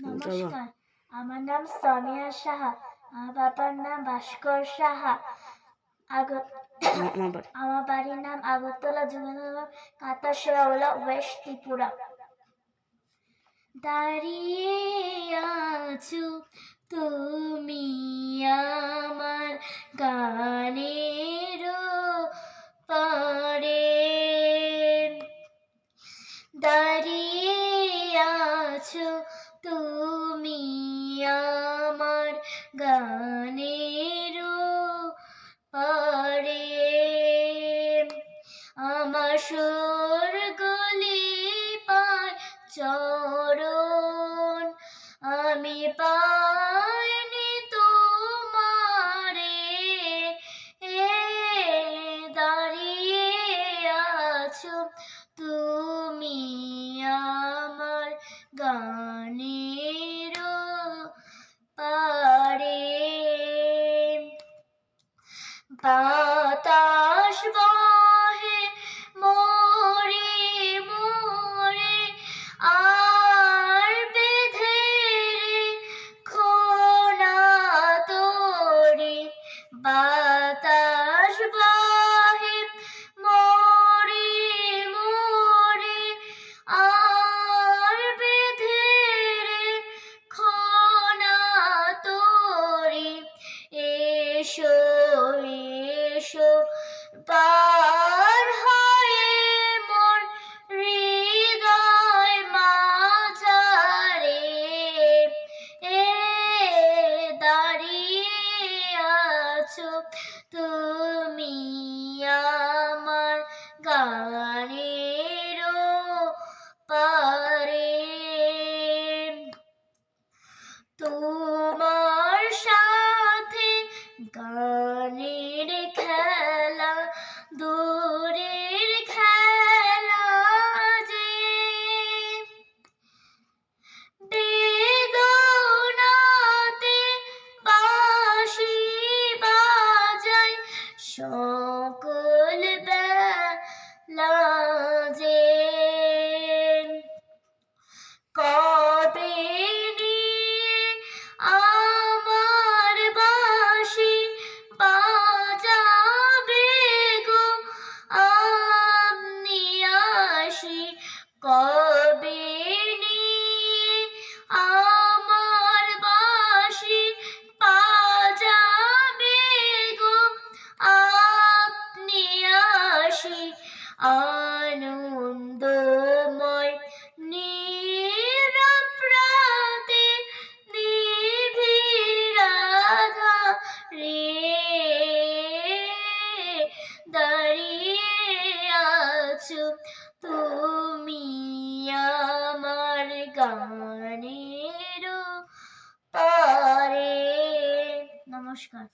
নমস্কার। আমার নাম সামিয়া সাহা আমার বাবার নাম ভাস্কর সাহা। আমার বাড়ির নাম আগরতলা যুগনগর কাতা শেওলা ওয়েস্ট ত্রিপুরা। দাঁড়িয়ে আছো তুমি আমার গানের পারে। দাঁড়িয়ে আছো গানের পারে। আমার সুর গলি পায় চরণ বাতাস তুমি show. রে দাঁড়িয়ে আছো তুমি আমার গানের পারে। নমস্কার।